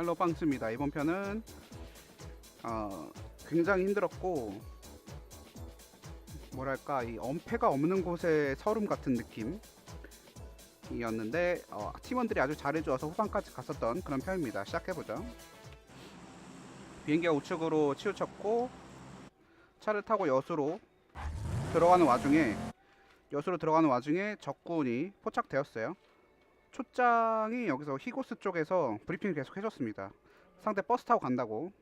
할로 빵스입니다. 이번 편은 어, 굉장히 힘들었고 뭐랄까 이 엄폐가 없는 곳의 서름 같은 느낌이었는데 어, 팀원들이 아주 잘해주어서 후반까지 갔었던 그런 편입니다. 시작해보죠. 비행기가 우측으로 치우쳤고 차를 타고 여수로 들어가는 와중에 여수로 들어가는 와중에 적군이 포착되었어요. 초장이 여기서 히고스 쪽에서 브리핑 계속 해줬습니다. 상대 버스 타고 간다고.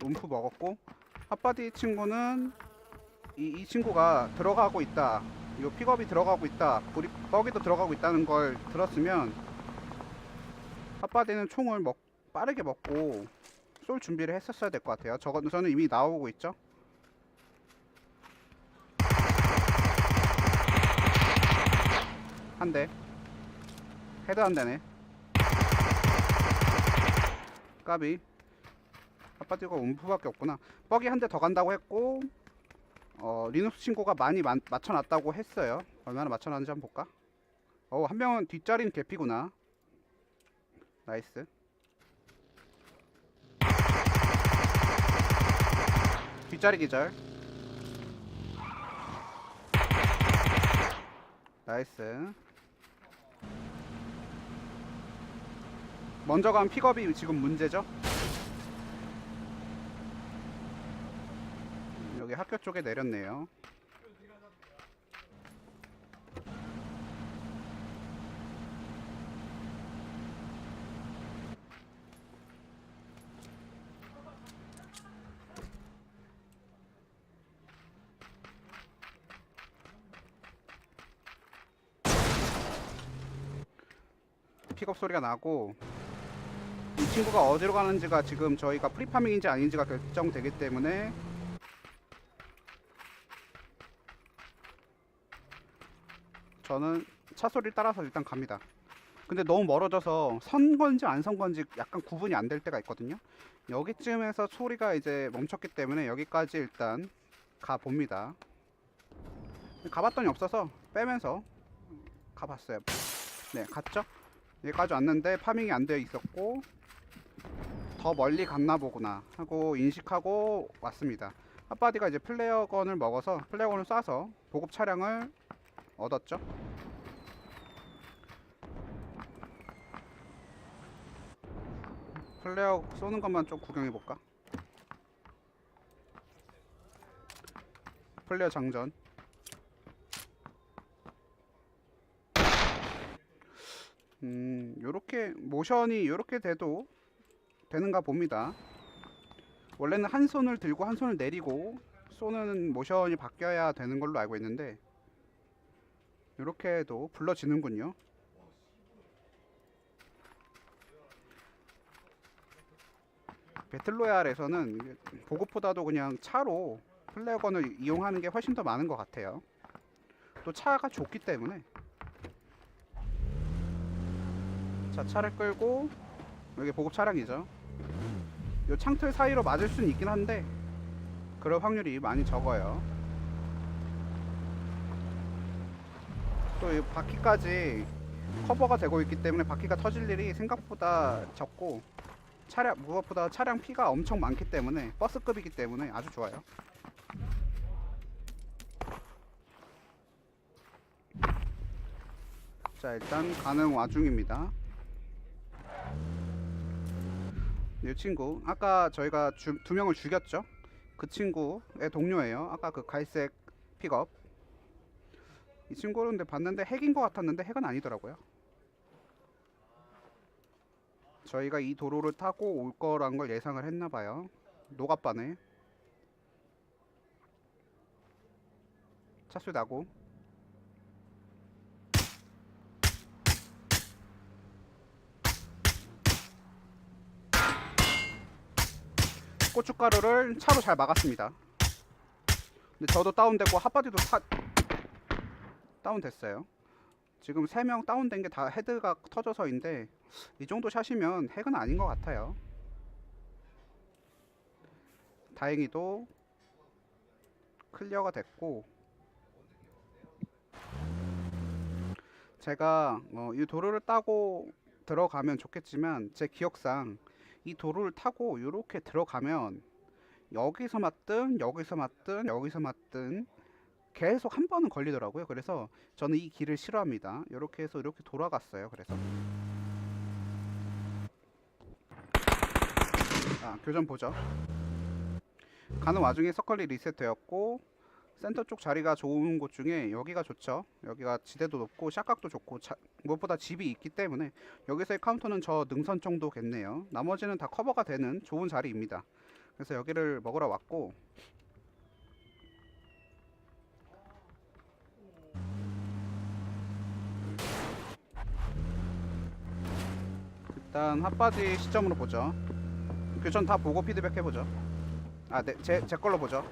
롬프 먹었고 핫바디 친구는 이, 이 친구가 들어가고 있다. 이 픽업이 들어가고 있다. 우리 거기도 들어가고 있다는 걸 들었으면 핫바디는 총을 먹, 빠르게 먹고 쏠 준비를 했었어야 될 것 같아요. 저건 저는 이미 나오고 있죠. 한 대. 헤드 한 대네. 까비. 아빠디가 움프밖에 없구나. 뻑이 한 대 더 간다고 했고, 어, 리눅스 친구가 많이 마, 맞춰놨다고 했어요. 얼마나 맞춰놨는지 한번 볼까? 어, 한 명은 뒷자리는 개피구나. 나이스. 뒷자리 기절. 나이스. 먼저 간 픽업이 지금 문제죠? 여기 학교 쪽에 내렸네요. 소리가 나고 이 친구가 어디로 가는지가 지금 저희가 프리파밍인지 아닌지가 결정되기 때문에 저는 차 소리를 따라서 일단 갑니다. 근데 너무 멀어져서 선 건지 안 선 건지 약간 구분이 안 될 때가 있거든요. 여기쯤에서 소리가 이제 멈췄기 때문에 여기까지 일단 가 봅니다. 가봤더니 없어서 빼면서 가봤어요. 네, 갔죠? 여기까지 왔는데 파밍이 안 되어 있었고 더 멀리 갔나 보구나 하고 인식하고 왔습니다. 핫바디가 이제 플레어건을 먹어서 플레어건을 쏴서 보급 차량을 얻었죠. 플레어 쏘는 것만 좀 구경해 볼까? 플레어 장전. 음, 요렇게 모션이 요렇게 돼도 되는가 봅니다. 원래는 한 손을 들고 한 손을 내리고 쏘는 모션이 바뀌어야 되는 걸로 알고 있는데 이렇게 해도 불러지는군요. 배틀로얄에서는 보급보다도 그냥 차로 플레어건을 이용하는 게 훨씬 더 많은 것 같아요. 또 차가 좋기 때문에 자 차를 끌고 여기 보급 차량이죠. 요 창틀 사이로 맞을 수는 있긴 한데 그럴 확률이 많이 적어요. 또 이 바퀴까지 커버가 되고 있기 때문에 바퀴가 터질 일이 생각보다 적고 차량 무엇보다 차량 피가 엄청 많기 때문에 버스급이기 때문에 아주 좋아요. 자 일단 가는 와중입니다. 이 친구 아까 저희가 주, 두 명을 죽였죠? 그 친구의 동료예요. 아까 그 갈색 픽업 이 친구는 근데 봤는데 핵인 것 같았는데 핵은 아니더라고요. 저희가 이 도로를 타고 올 거란 걸 예상을 했나 봐요. 노갑바네. 차수 나고. 고춧가루를 차로 잘 막았습니다. 근데 저도 다운되고 핫바디도 타, 다운됐어요. 지금 3명 다운된 게 다 헤드가 터져서인데 이 정도 샷이면 핵은 아닌 것 같아요. 다행히도 클리어가 됐고 제가 어, 이 도로를 따고 들어가면 좋겠지만 제 기억상 이 도로를 타고 이렇게 들어가면 여기서 맞든 여기서 맞든 여기서 맞든 계속 한 번은 걸리더라고요. 그래서 저는 이 길을 싫어합니다. 이렇게 해서 이렇게 돌아갔어요. 그래서 아 교전 보죠. 가는 와중에 서클이 리셋되었고 센터 쪽 자리가 좋은 곳 중에 여기가 좋죠. 여기가 지대도 높고 샷각도 좋고 자- 무엇보다 집이 있기 때문에 여기서의 카운터는 저 능선 정도겠네요. 나머지는 다 커버가 되는 좋은 자리입니다. 그래서 여기를 먹으러 왔고 일단 핫바지 시점으로 보죠. 교전 다 보고 피드백 해보죠. 아, 네, 제, 제 걸로 보죠.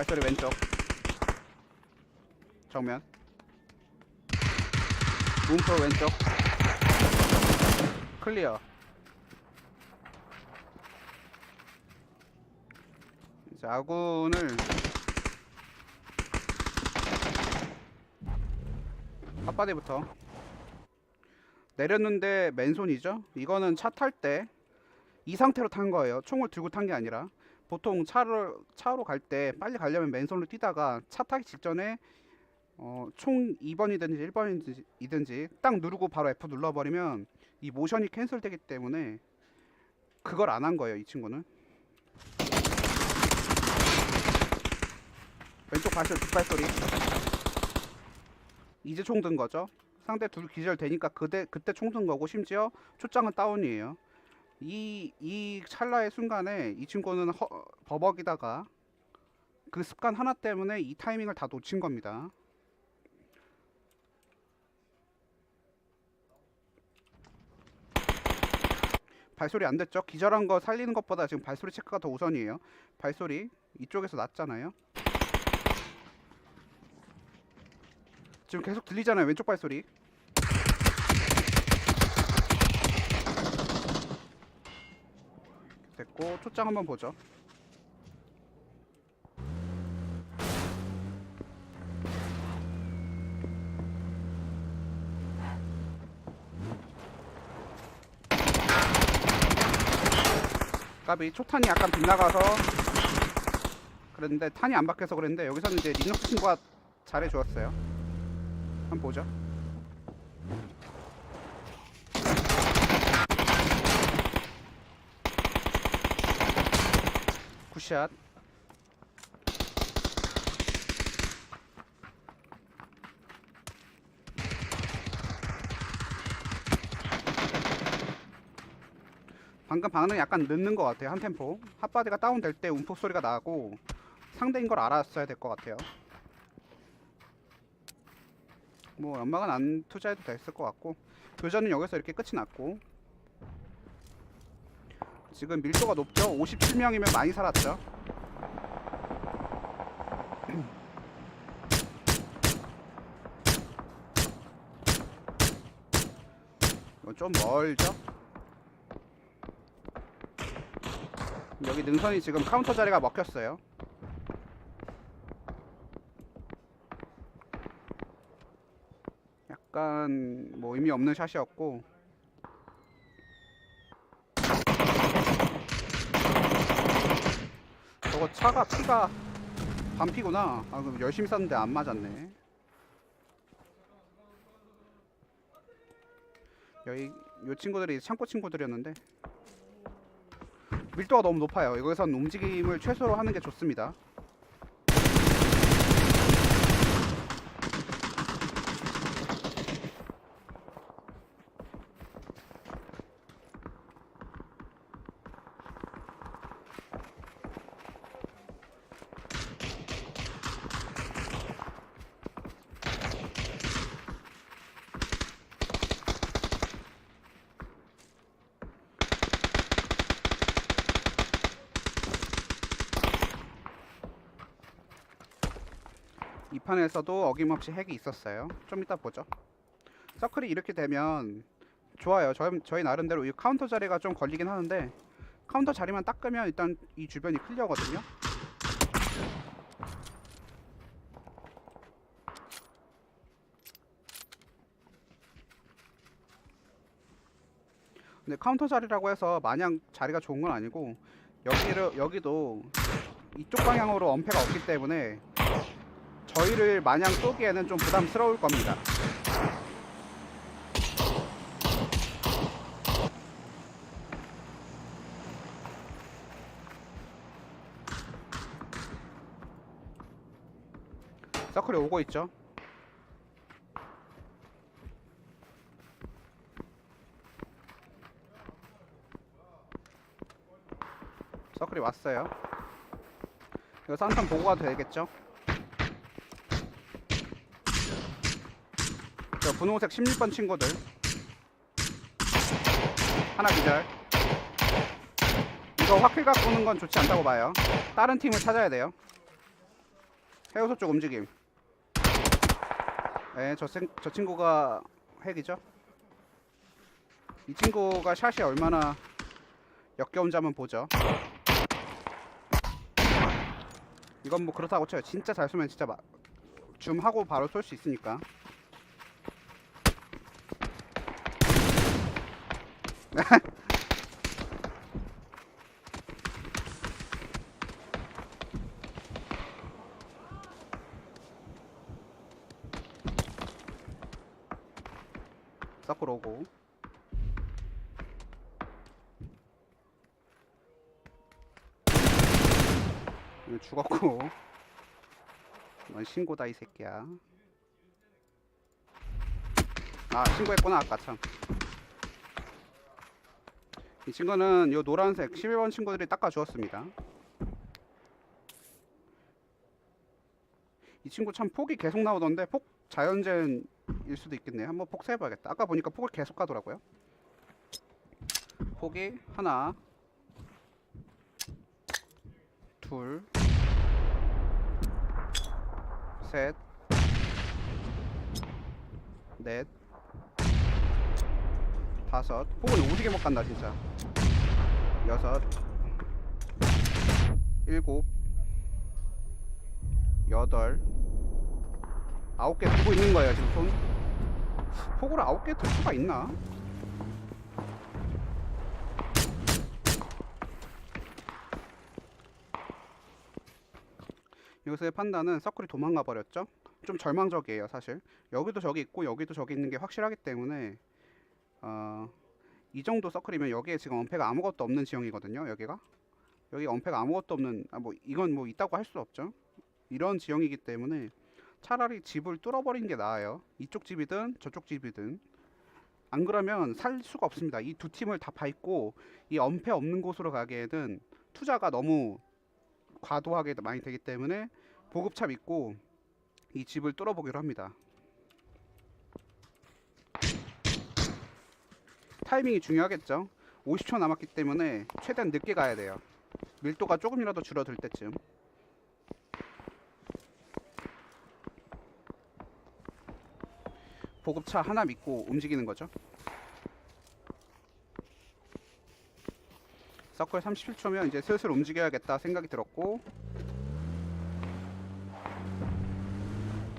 발소리 왼쪽. 정면. 움프 왼쪽. 클리어. 이제 아군을 앞바디부터 내렸는데 맨손이죠. 이거는 차 탈 때 이 상태로 탄 거예요. 총을 들고 탄 게 아니라 보통 차를 차로 갈 때 빨리 가려면 맨손으로 뛰다가 차 타기 직전에 어, 총 2번이든지 1번이든지 딱 누르고 바로 F 눌러버리면 이 모션이 캔슬되기 때문에 그걸 안 한 거예요. 이 친구는 왼쪽 발소 뒷발소리 이제 총 든 거죠. 상대 둘 기절 되니까 그때 그때 총 든 거고 심지어 초장은 다운이에요. 이 이 찰나의 순간에 이 친구는 허, 버벅이다가 그 습관 하나 때문에 이 타이밍을 다 놓친 겁니다. 발소리 안 됐죠? 기절한 거 살리는 것보다 지금 발소리 체크가 더 우선이에요. 발소리 이쪽에서 났잖아요. 지금 계속 들리잖아요. 왼쪽 발소리. 됐고 초장 한번 보죠. 까비 초탄이 약간 빗나가서 그랬는데 탄이 안 박혀서 그랬는데 여기서는 이제 리눅스 친구가 잘해 주었어요. 한번 보죠. 굿샷. 방금 반응 약간 늦는 것 같아요 한 템포. 핫바디가 다운될 때 움푹 소리가 나고 상대인 걸 알았어야 될 것 같아요. 뭐 연막은 안 투자해도 됐을 것 같고 교전은 여기서 이렇게 끝이 났고 지금 밀도가 높죠. 57명이면 많이 살았죠. 이거 좀 멀죠? 여기 능선이 지금 카운터 자리가 먹혔어요. 약간 뭐 의미 없는 샷이었고 저거 차가 피가 반피구나. 아 그럼 열심히 쐈는데 안 맞았네. 여기 요 친구들이 창고 친구들이었는데. 밀도가 너무 높아요. 여기선 움직임을 최소로 하는 게 좋습니다 이 판에서도 어김없이 핵이 있었어요. 좀 이따 보죠. 서클이 이렇게 되면 좋아요. 저희, 저희 나름대로 이 카운터 자리가 좀 걸리긴 하는데 카운터 자리만 닦으면 일단 이 주변이 클리어거든요. 근데 카운터 자리라고 해서 마냥 자리가 좋은 건 아니고 여기를 여기도 이쪽 방향으로 엄폐가 없기 때문에 저희를 마냥 쏘기에는 좀 부담스러울 겁니다. 서클이 오고 있죠. 서클이 왔어요. 이거 산탄 보고 가도 되겠죠? 분홍색 16번 친구들. 하나 기절. 이거 갖고 오는 건 좋지 않다고 봐요. 다른 팀을 찾아야 돼요. 해우소 쪽 움직임. 네, 저, 친구가 핵이죠? 이 친구가 샷이 얼마나 역겨운지 한번 보죠. 이건 뭐 그렇다고 쳐요. 진짜 잘 쏘면 진짜 마, 줌하고 바로 쏠 수 있으니까 서클 오고. 죽었고. 넌 신고다 이 새끼야. 아 신고했구나 아까 참 이 친구는 요 노란색 11번 친구들이 닦아주었습니다. 이 친구 참 폭이 계속 나오던데 폭 자연젠일 수도 있겠네요. 한번 폭 세봐야겠다. 아까 보니까 폭을 계속 가더라고요. 폭이 하나, 둘, 셋, 넷, 다섯. 폭은 오지게 못 간다 진짜. 여섯, 일곱, 여덟, 아홉 개 두고 있는 거예요 지금 손. 폭으로 아홉 개 들 수가 있나? 여기서의 판단은 서클이 도망가 버렸죠. 좀 절망적이에요 사실. 여기도 저기 있고 여기도 저기 있는 게 확실하기 때문에 어, 이 정도 서클이면 여기에 지금 엄폐가 아무것도 없는 지형이거든요. 여기가 여기 엄폐가 아무것도 없는 아, 뭐 이건 뭐 있다고 할 수 없죠. 이런 지형이기 때문에 차라리 집을 뚫어버리는 게 나아요. 이쪽 집이든 저쪽 집이든 안 그러면 살 수가 없습니다. 이 두 팀을 다 밟고 이 엄폐 없는 곳으로 가기에는 투자가 너무 과도하게 많이 되기 때문에 보급차 믿고 이 집을 뚫어보기로 합니다. 타이밍이 중요하겠죠. 50초 남았기 때문에 최대한 늦게 가야 돼요. 밀도가 조금이라도 줄어들 때쯤. 보급차 하나 믿고 움직이는 거죠. 서클 37초면 이제 슬슬 움직여야겠다 생각이 들었고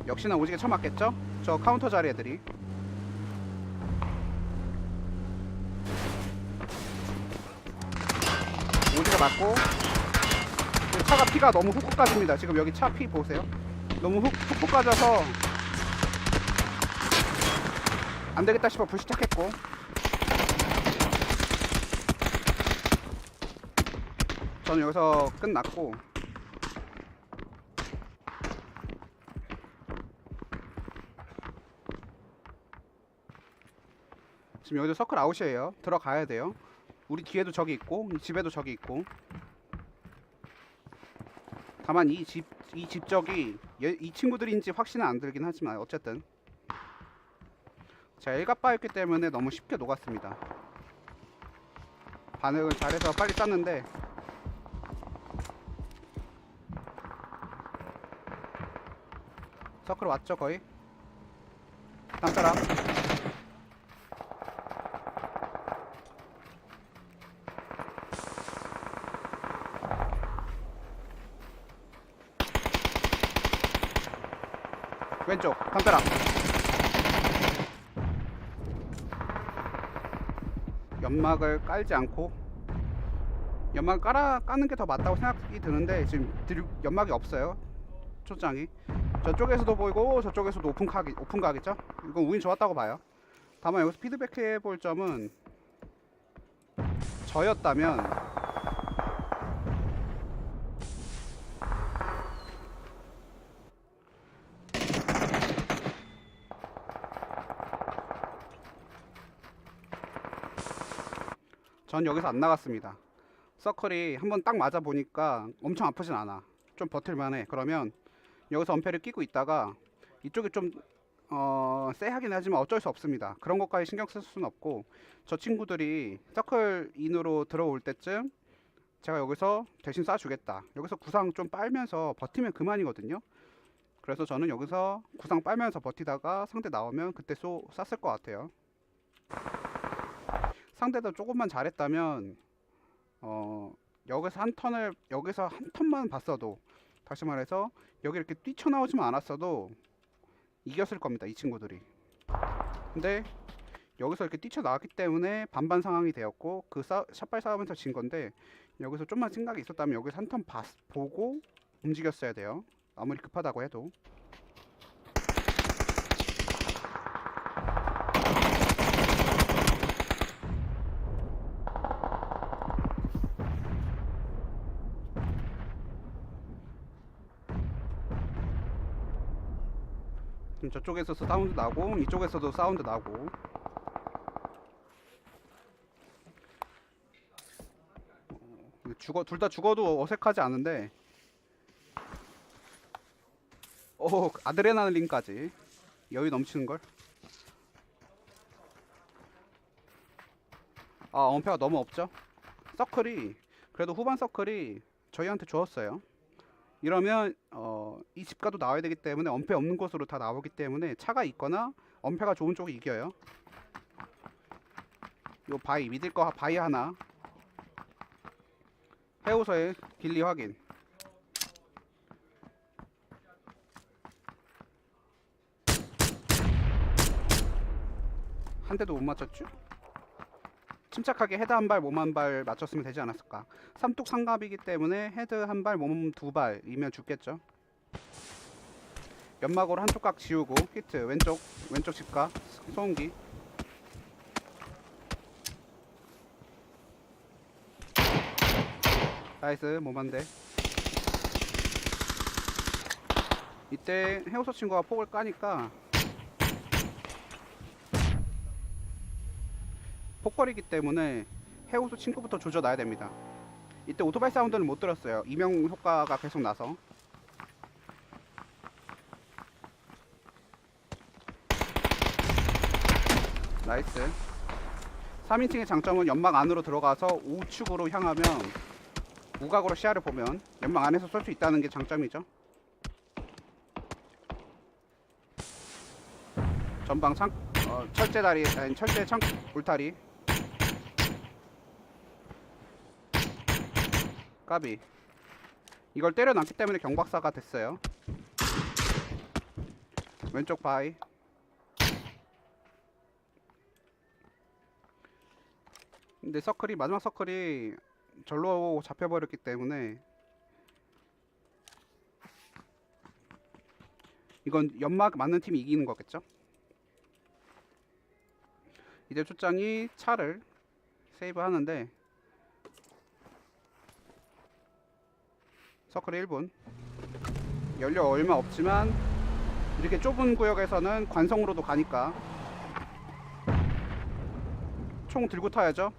역시나 오지게 쳐맞겠죠? 저 카운터 자리 애들이 맞고. 그 차가 피가 너무 훅훅 까집니다. 지금 여기 차 피 보세요. 너무 훅, 훅훅 까져서 안되겠다 싶어 불시착했고. 저는 여기서 끝났고. 지금 여기도 서클 아웃이에요. 들어가야 돼요 우리 뒤에도 적이 있고 이 집에도 적이 있고. 다만 이 집 이 집적이 얘- 이 친구들인지 확신은 안 들긴 하지만 어쨌든. 자 일갑바였기 때문에 너무 쉽게 녹았습니다. 반응을 잘해서 빨리 쌌는데. 서클 왔죠 거의? 사 왼쪽. 담벼락 연막을 깔지 않고 연막 깔아 까는 게 더 맞다고 생각이 드는데 지금 들, 연막이 없어요. 초장이. 저쪽에서도 보이고 저쪽에서도 오픈각이 오픈각이죠? 이건 운이 좋았다고 봐요. 다만 여기서 피드백해 볼 점은 저였다면 전 여기서 안 나갔습니다. 서클이 한번 딱 맞아 보니까 엄청 아프진 않아. 좀 버틸만해. 그러면 여기서 엄폐를 끼고 있다가 이쪽이 좀 어, 쎄하긴 하지만 어쩔 수 없습니다. 그런 것까지 신경 쓸 수는 없고 저 친구들이 서클 인으로 들어올 때쯤 제가 여기서 대신 쏴주겠다. 여기서 구상 좀 빨면서 버티면 그만이거든요. 그래서 저는 여기서 구상 빨면서 버티다가 상대 나오면 그때 쏘, 쐈을 것 같아요. 상대도 조금만 잘했다면 어 여기서 한 턴을 여기서 한 턴만 봤어도 다시 말해서 여기 이렇게 뛰쳐나오지만 않았어도 이겼을 겁니다 이 친구들이. 근데 여기서 이렇게 뛰쳐나왔기 때문에 반반 상황이 되었고 그 싸, 샷발 싸움에서 진 건데 여기서 좀만 생각이 있었다면 여기서 한 턴 보고 움직였어야 돼요. 아무리 급하다고 해도 저쪽에서 사운드 나고 이쪽에서도 사운드 나고 어, 죽어 둘 다 죽어도 어색하지 않은데 오 아드레날린까지 여유 넘치는 걸. 아 엄폐가 너무 없죠? 서클이 그래도 후반 서클이 저희한테 좋았어요. 이러면 어, 이 집가도 나와야 되기 때문에 엄폐 없는 곳으로 다 나오기 때문에 차가 있거나 엄폐가 좋은 쪽이 이겨요. 요 바위 믿을 거 바위 하나. 해우서의 길리 확인. 한 대도 못 맞췄죠? 침착하게 헤드 한 발, 몸 한 발 맞췄으면 되지 않았을까. 삼뚝 상갑이기 때문에 헤드 한 발, 몸 두 발이면 죽겠죠. 연막으로 한쪽 각 지우고 히트 왼쪽 왼쪽 집가 소음기 나이스 몸한대 이때 해우소 친구가 폭을 까니까 폭거리기 때문에 해우소 친구부터 조져놔야 됩니다. 이때 오토바이 사운드는 못 들었어요. 이명 효과가 계속 나서. 나이스. 3인칭의 장점은 연막 안으로 들어가서 우측으로 향하면 우각으로 시야를 보면 연막 안에서 쏠 수 있다는 게 장점이죠. 전방 창 어, 철제 다리 아니 철제 창 울타리 까비. 이걸 때려놨기 때문에 경박사가 됐어요. 왼쪽 바위. 근데 서클이 마지막 서클이 절로 잡혀버렸기 때문에 이건 연막 맞는 팀이 이기는 거겠죠? 이제 초장이 차를 세이브 하는데 서클 1분. 연료 얼마 없지만 이렇게 좁은 구역에서는 관성으로도 가니까 총 들고 타야죠.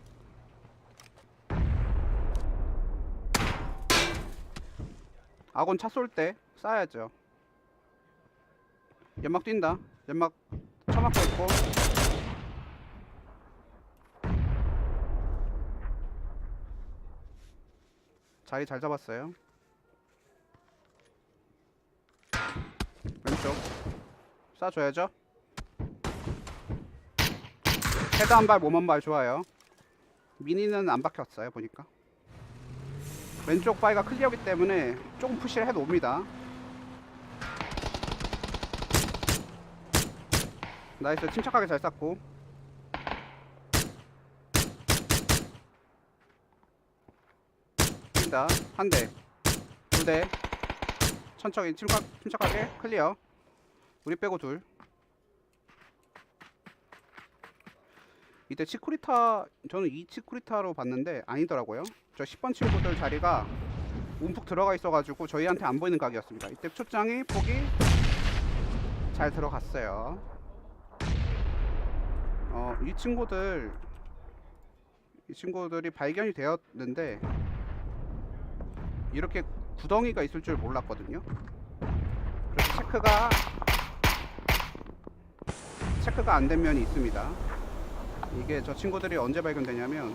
아군 차 쏠 때 쏴야죠. 연막 뛴다. 연막 처맞고 있고. 자리 잘 잡았어요. 쏴줘야죠. 헤드 한 발, 몸 한 발 좋아요. 미니는 안 박혔어요 보니까. 왼쪽 바위가 클리어기 때문에 조금 푸시를 해도 옵니다. 나이스 침착하게 잘 쐈고 뛴다 한대 두대 천천히 침착, 침착하게 클리어 우리 빼고 둘. 이때 치쿠리타 저는 이 치쿠리타로 봤는데 아니더라고요. 저 10번 친구들 자리가 움푹 들어가 있어가지고 저희한테 안 보이는 각이었습니다. 이때 초장이 폭이 잘 들어갔어요. 어, 이 친구들 이 친구들이 발견이 되었는데 이렇게 구덩이가 있을 줄 몰랐거든요. 그래서 체크가 체크가 안 된 면이 있습니다. 이게 저 친구들이 언제 발견되냐면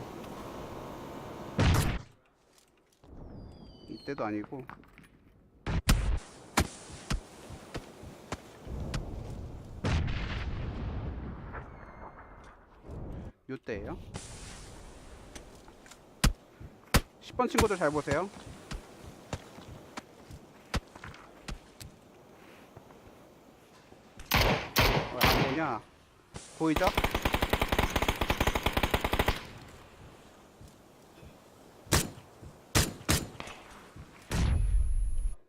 이때도 아니고 요때예요. 10번 친구들 잘 보세요. 보냐? 보이죠?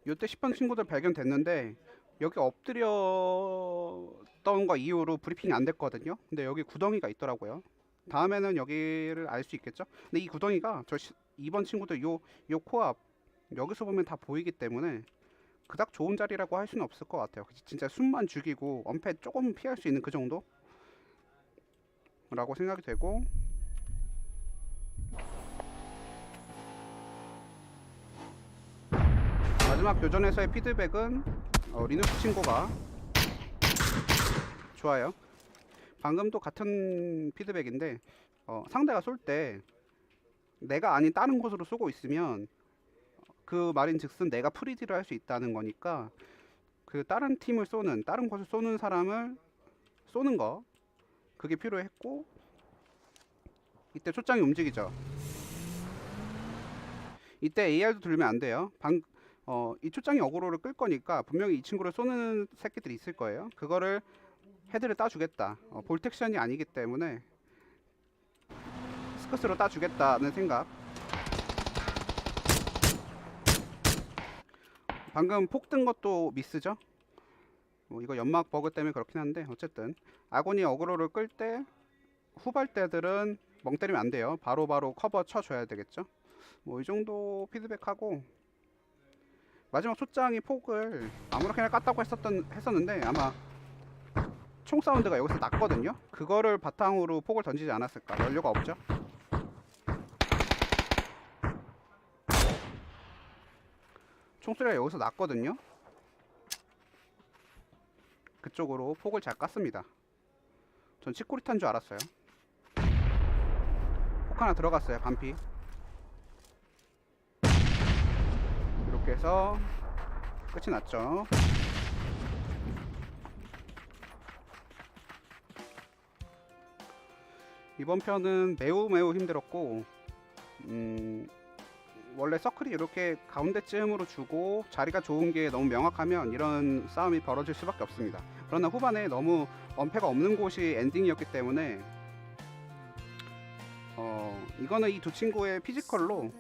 요때 10번 친구들 발견됐는데 여기 엎드렸던 거 이후로 브리핑이 안 됐거든요. 근데 여기 구덩이가 있더라고요. 다음에는 여기를 알 수 있겠죠. 근데 이 구덩이가 저 2번 친구들 요 요 코앞 여기서 보면 다 보이기 때문에 그닥 좋은 자리라고 할 수는 없을 것 같아요. 진짜 숨만 죽이고 엄폐 조금 피할 수 있는 그 정도? 라고 생각이 되고 마지막 교전에서의 피드백은 어, 리누스 친구가 좋아요. 방금도 같은 피드백인데 어, 상대가 쏠 때 내가 아닌 다른 곳으로 쏘고 있으면 그 말인즉슨 내가 프리디를 할수 있다는 거니까 그 다른 팀을 쏘는 다른 곳을 쏘는 사람을 쏘는 거 그게 필요했고 이때 초장이 움직이죠. 이때 AR도 들면 안 돼요. 방, 어, 이 초장이 어그로를 끌 거니까 분명히 이 친구를 쏘는 새끼들이 있을 거예요. 그거를 헤드를 따주겠다. 어, 볼텍션이 아니기 때문에 스커스로 따주겠다는 생각. 방금 폭 뜬 것도 미스죠? 뭐 이거 연막 버그 때문에 그렇긴 한데 어쨌든 아군이 어그로를 끌 때 후발대들은 멍 때리면 안 돼요. 바로 바로 커버 쳐줘야 되겠죠? 뭐 이 정도 피드백하고 마지막 초장이 폭을 아무렇게나 깠다고 했었던 했었는데 아마 총 사운드가 여기서 났거든요. 그거를 바탕으로 폭을 던지지 않았을까? 연료가 없죠. 총소리가 여기서 났거든요. 그쪽으로 폭을 잘 깠습니다. 전 치코리 탄 줄 알았어요. 폭 하나 들어갔어요. 반피. 이렇게 해서 끝이 났죠. 이번 편은 매우 매우 힘들었고 음, 원래 서클이 이렇게 가운데쯤으로 주고 자리가 좋은 게 너무 명확하면 이런 싸움이 벌어질 수밖에 없습니다. 그러나 후반에 너무 엄폐가 없는 곳이 엔딩이었기 때문에 어, 이거는 이 두 친구의 피지컬로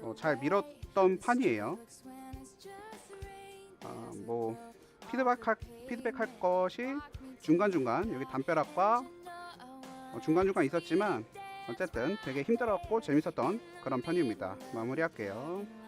어, 잘 밀었던 판이에요. 아, 뭐 피드백 할, 피드백 할 것이 중간중간 여기 담벼락과 어, 중간중간 있었지만 어쨌든 되게 힘들었고 재밌었던 그런 편입니다. 마무리할게요.